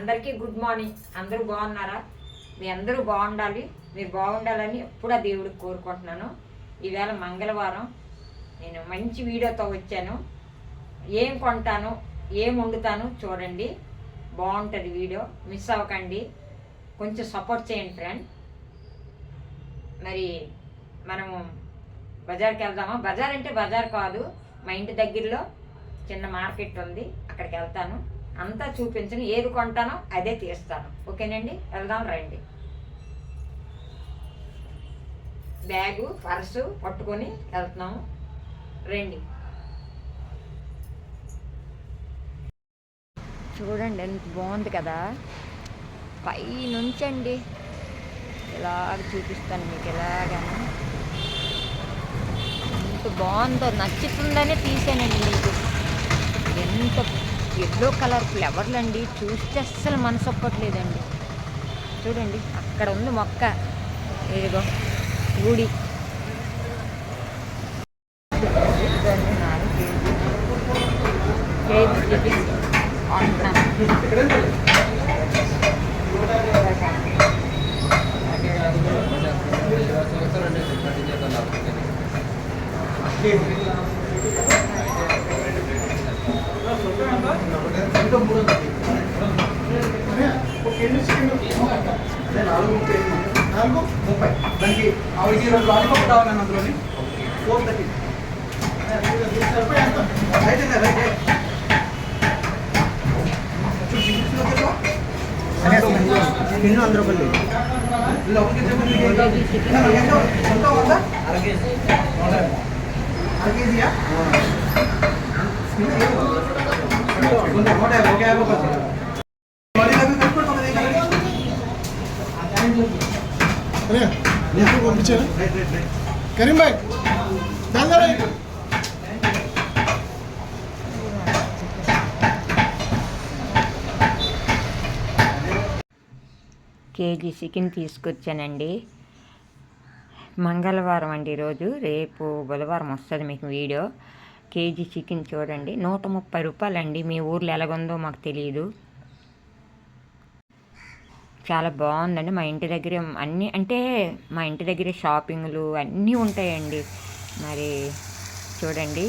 అందరికీ good morning. అందరూ బాగున్నారా? మీ అందరూ బాగుండాలి. మీరు బాగుండాలని ఎప్పుడూ దేవుడికి కోరుకుంటున్నాను. ఈవేళ మంగళవారం. నేను మంచి వీడియోతో వచ్చాను. ఏం కొంటాను ఏం వండుతాను చూడండి. బాగుంటుంది వీడియో. మిస్ అవ్వకండి. కొంచెం సపోర్ట్ చేయండి ఫ్రెండ్. మరి మనము బజార్కి వెళ్దామా? బజార్ అంటే బజార్ కాదు. మా ఇంటి దగ్గరలో చిన్న మార్కెట్ ఉంది. అక్కడికి వెళ్తాను. అంతా చూపించను ఏది కొంటానో అదే తీస్తాను. ఓకేనండి? వెళ్దాం రండి. బ్యాగు పర్సు పట్టుకొని వెళ్తున్నాము. రండి. చూడండి ఎంత బాగుంది కదా? పై నుంచండి ఇలాగ చూపిస్తాను మీకు ఎలాగని. ఎంత బాగుందో నచ్చుతుందనే తీసానండి మీకు. ఎంత ఎల్లో కలర్ ఫ్లవర్లు అండి చూస్తే అస్సలు మనసు ఒక్కట్లేదండి చూడండి అక్కడ ఉంది మొక్క. ఏదో గుడి. అంటున్నాను నాలుగు కేజీ నాలుగు ముప్పై నాలుగు ముప్పై దానికి ఆవిడకి రెండు లాలీపాప్ కావాలని అందులోని ఫోర్ థర్టీ రైట్ అండి రైట్ ఎన్నో నూట యాభై ఒక యాభై రూపాయలు మరి అవి కనుక్కుంటున్నది అరే నీకు పంపించాను? కరీం భాయ్ కేజీ చికెన్ తీసుకొచ్చానండి. మంగళవారం అండి ఈరోజు. రేపు బుధవారం వస్తుంది మీకు వీడియో. కేజీ చికెన్ చూడండి. నూట ముప్పై రూపాయలండి. మీ ఊర్లో ఎలాగుందో మాకు తెలియదు చాలా బాగుందండి. మా ఇంటి దగ్గర అన్నీ అంటే మా ఇంటి దగ్గర షాపింగ్లు అన్నీ ఉంటాయండి. మరి చూడండి.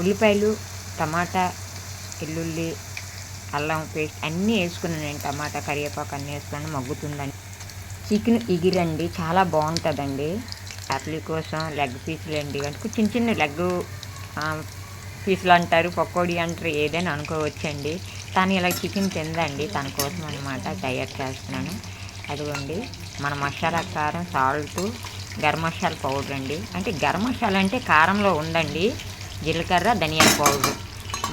ఉల్లిపాయలు టమాటా ఎల్లుల్లి అల్లం పేస్ట్ అన్నీ వేసుకున్నాను నేను. టమాటా కరివేపాకు అన్నీ వేసుకున్నాను మగ్గుతుందండి చికెన్ ఇగిరండి చాలా బాగుంటుందండి. యాపిల్ కోసం లెగ్ పీసులు అండి. అంటే చిన్న చిన్న లెగ్ పీసులు అంటారు పకోడీ అంటారు ఏదైనా అనుకోవచ్చండి. తను ఇలా చికెన్ తిందండి తన కోసం అనమాట తయారు చేస్తున్నాను. అదిగోండి మన మసాలా కారం సాల్ట్ గరం మసాలా పౌడర్ అండి. అంటే గరం మసాలా అంటే కారంలో ఉందండి జీలకర్ర ధనియాల పౌడర్.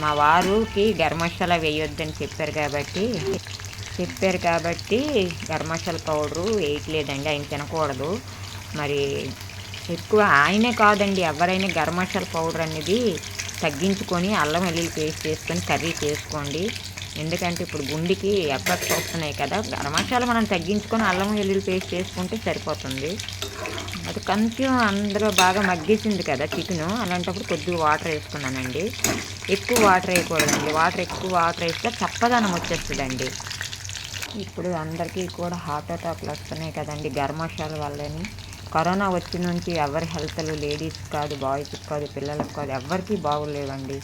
మా వారుకి గరం మసాలా వేయొద్దని చెప్పారు కాబట్టి చెప్పారు కాబట్టి గరం మసాలా పౌడరు వేయట్లేదండి ఆయన తినకూడదు. మరి ఎక్కువ ఆయనే కాదండి ఎవరైనా గరం మసాలా పౌడర్ అనేది తగ్గించుకొని అల్లం వెల్లుల్లి పేస్ట్ చేసుకొని కర్రీ చేసుకోండి. ఎందుకంటే ఇప్పుడు గుండెకి ఎఫెక్ట్స్ వస్తున్నాయి కదా గరం మసాలా మనం తగ్గించుకొని అల్లం వెల్లుల్లి పేస్ట్ చేసుకుంటే సరిపోతుంది. అది కొంచెం అందులో బాగా మగ్గేసింది కదా చికెన్ అలాంటప్పుడు కొద్దిగా వాటర్ వేసుకున్నానండి. ఎక్కువ వాటర్ వేయకూడదండి. వాటర్ ఎక్కువ వాటర్ వేస్తే చప్పదనం వచ్చేస్తుందండి. ఇప్పుడు అందరికీ కూడా హార్ట్ అటాక్లు వస్తున్నాయి కదండి గర్మశాల వల్లని. కరోనా వచ్చి నుంచి ఎవరి హెల్త్లు లేడీస్ కాదు బాయ్స్కి కాదు పిల్లలకు కాదు ఎవరికీ బాగోలేవండి.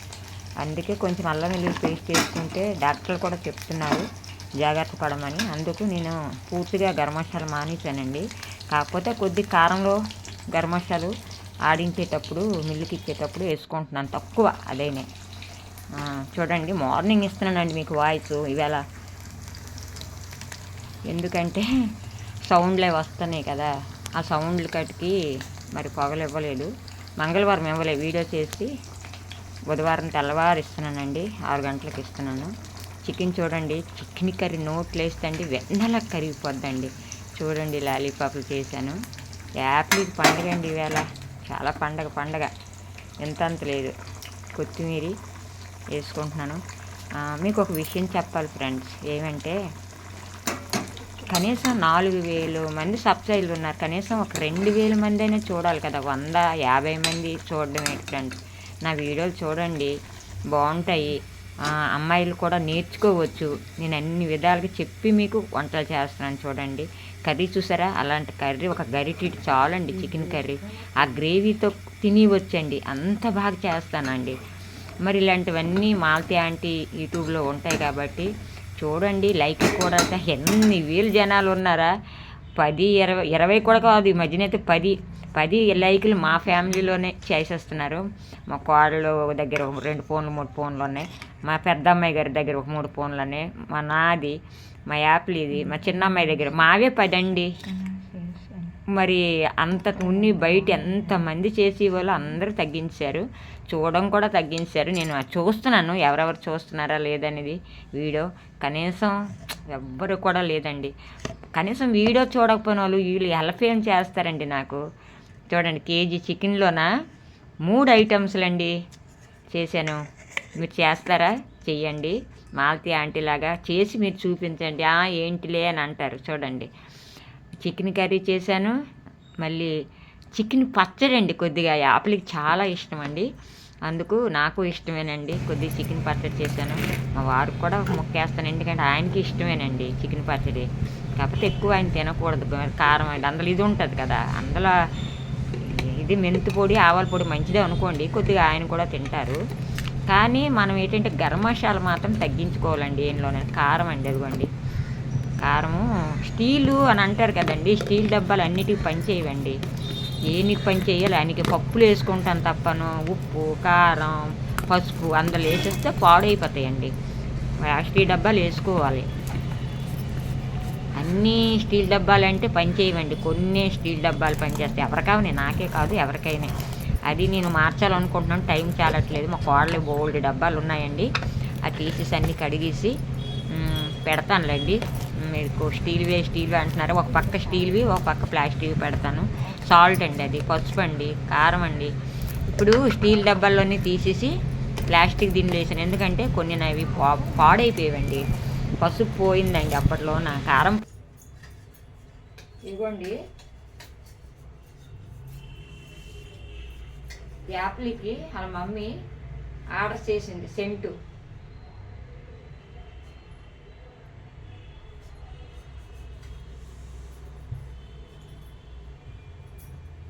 అందుకే కొంచెం అల్లం వెల్లుల్లి పేస్ట్ చేసుకుంటే డాక్టర్లు కూడా చెప్తున్నారు జాగ్రత్త పడమని. అందుకు నేను పూర్తిగా గర్మశాల మానేశానండి. కాకపోతే కొద్ది కారంలో గర్మశాలు ఆడించేటప్పుడు మిల్లుకి ఇచ్చేటప్పుడు వేసుకుంటున్నాను తక్కువ అదేనే. చూడండి మార్నింగ్ ఇస్తున్నానండి మీకు వాయిస్. ఇవాళ ఎందుకంటే సౌండ్లే వస్తున్నాయి కదా. ఆ సౌండ్లు కట్టికి మరి పొగలు ఇవ్వలేదు మంగళవారం ఇవ్వలేదు వీడియో చేసి బుధవారం తెల్లవారు ఇస్తున్నానండి ఆరు గంటలకు ఇస్తున్నాను. చికెన్ చూడండి చికెన్ కర్రీ నోట్లు వేస్తే వెన్నెల కరిగిపోద్దండి. చూడండి లాలీపాప్లు చేశాను. యాపిల్ పండగ అండి ఈవేళ. చాలా పండగ పండగ. ఎంతంత లేదు. కొత్తిమీర వేసుకుంటున్నాను. మీకు ఒక విషయం చెప్పాలి ఫ్రెండ్స్. ఏమంటే కనీసం నాలుగు వేలు మంది సబ్స్క్రైబర్లు ఉన్నారు. కనీసం ఒక రెండు వేల మంది అయినా చూడాలి కదా. వంద యాభై మంది చూడడం ఏంటి ఫ్రెండ్స్ నా వీడియోలు చూడండి. బాగుంటాయి. అమ్మాయిలు కూడా నేర్చుకోవచ్చు. నేను అన్ని విధాలుగా చెప్పి మీకు వంటలు చేస్తున్నాను చూడండి. కర్రీ చూసారా? అలాంటి కర్రీ ఒక గరిటి చాలండి చికెన్ కర్రీ. ఆ గ్రేవీతో తినివచ్చండి అంత బాగా చేస్తానండి. మరి ఇలాంటివన్నీ మాల్తీ ఆంటీ యూట్యూబ్లో ఉంటాయి కాబట్టి చూడండి లైక్ కూడా ఎన్ని వేలు జనాలు ఉన్నారా? పది ఇరవై ఇరవై కూడా కాదు ఈ మధ్యనైతే పది పది లైకులు మా ఫ్యామిలీలోనే చేసేస్తున్నారు. మా కోడలు దగ్గర ఒక రెండు ఫోన్లు మూడు ఫోన్లు ఉన్నాయి. మా పెద్ద అమ్మాయి గారి దగ్గర ఒక మూడు ఫోన్లు ఉన్నాయి. మా నాది మా యాప్లు ఇది మా చిన్న అమ్మాయి దగ్గర మావే పది అండి మరి అంత ఉన్ని బయట ఎంతమంది చేసి వాళ్ళు అందరూ తగ్గించారు. చూడడం కూడా తగ్గించారు. నేను చూస్తున్నాను ఎవరెవరు చూస్తున్నారా లేదనేది వీడియో. కనీసం ఎవ్వరు కూడా లేదండి. కనీసం వీడియో చూడకపోయిన వాళ్ళు వీళ్ళు హెల్ప్ ఏం చేస్తారండి నాకు? చూడండి కేజీ చికెన్లోన మూడు ఐటమ్స్లండి చేశాను. మీరు చేస్తారా? చెయ్యండి. మాలతి ఆంటీ లాగా చేసి మీరు చూపించండి. ఏంటిలే అని అంటారు. చూడండి. చికెన్ కర్రీ చేశాను. మళ్ళీ చికెన్ పచ్చడి అండి కొద్దిగా. యాపిల్కి చాలా ఇష్టం అండి. అందుకు నాకు ఇష్టమేనండి. కొద్దిగా చికెన్ పచ్చడి చేశాను. మా వారికి కూడా ఒక ముక్క వేస్తాను ఎందుకంటే ఆయనకి ఇష్టమేనండి చికెన్ పచ్చడి. కాకపోతే ఎక్కువ ఆయన తినకూడదు. కారం అందులో ఇది ఉంటుంది కదా. అందులో ఇది మెంతు పొడి ఆవాల పొడి మంచిదే అనుకోండి. కొద్దిగా ఆయన కూడా తింటారు. కానీ మనం ఏంటంటే గరం మసాలా మాత్రం తగ్గించుకోవాలండి. ఏంలోనే కారం అండి అదిగోండి. కారము. స్టీలు అని అంటారు కదండి స్టీల్ డబ్బాలు అన్నిటికి పనిచేయవండి ఏనికి పని చేయాలి? ఆయనకి పప్పులు వేసుకుంటాను తప్పను. ఉప్పు కారం పసుపు అందులో వేసేస్తే పాడైపోతాయండి. ఆ స్టీల్ డబ్బాలు వేసుకోవాలి. అన్నీ స్టీల్ డబ్బాలు అంటే పనిచేయవండి కొన్ని స్టీల్ డబ్బాలు పనిచేస్తాయి ఎవరికైనా నాకే కాదు ఎవరికైనా. అది నేను మార్చాలనుకుంటున్నాను. టైం చాలట్లేదు. మా కోడలు బోల్డ్ డబ్బాలు ఉన్నాయండి. ఆ తీసేసి అన్నీ కడిగేసి పెడతానులేండి. మీకు స్టీల్వే స్టీల్వే అంటున్నారు. ఒక పక్క స్టీల్వి ఒక పక్క ప్లాస్టిక్వి పెడతాను. సాల్ట్ అండి అది పసుపు అండి కారం అండి. ఇప్పుడు స్టీల్ డబ్బాల్లోనే తీసేసి ప్లాస్టిక్ దీనిలో వేసాను. ఎందుకంటే కొన్ని అవి పా పాడైపోయేవండి. పసుపు పోయిందండి అప్పట్లో నా కారం ఇదిగోండి యాప్లికి వాళ్ళ మమ్మీ ఆర్డర్ చేసింది సెంటు.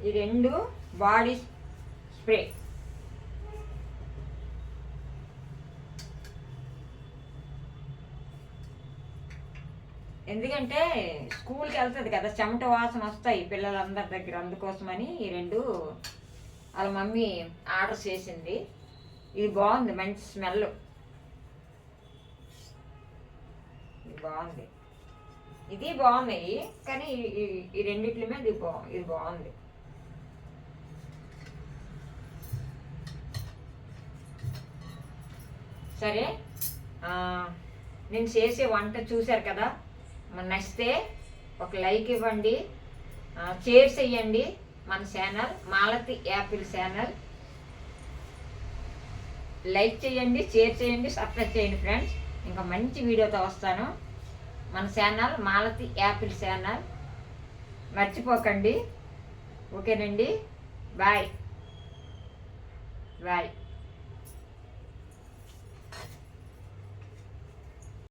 ఈ రెండు బాడీ స్ప్రే. ఎందుకంటే స్కూల్కి వెళ్తుంది కదా చెమట వాసన వస్తాయి పిల్లలందరి దగ్గర అందుకోసమని ఈ రెండు వాళ్ళ మమ్మీ ఆర్డర్ చేసింది. ఇది బాగుంది మంచి స్మెల్. ఇది బాగుంది. ఇది బాగున్నాయి కానీ ఈ- ఈ- రెండిట్ల మీద ఇది బాగుంది ఇది బాగుంది. సరే? నేను చేసే వంట చూశారు కదా? మరి నచ్చితే ఒక లైక్ ఇవ్వండి. షేర్ చెయ్యండి మన channel Malathi apple channel. Like చేయండి షేర్ చేయండి సబ్స్క్రైబ్ చేయండి ఫ్రెండ్స్. ఇంకా మంచి వీడియోతో వస్తాను. మన ఛానల్ మాలతి యాపిల్ ఛానల్. మర్చిపోకండి. ఓకేనండి? బాయ్. బాయ్.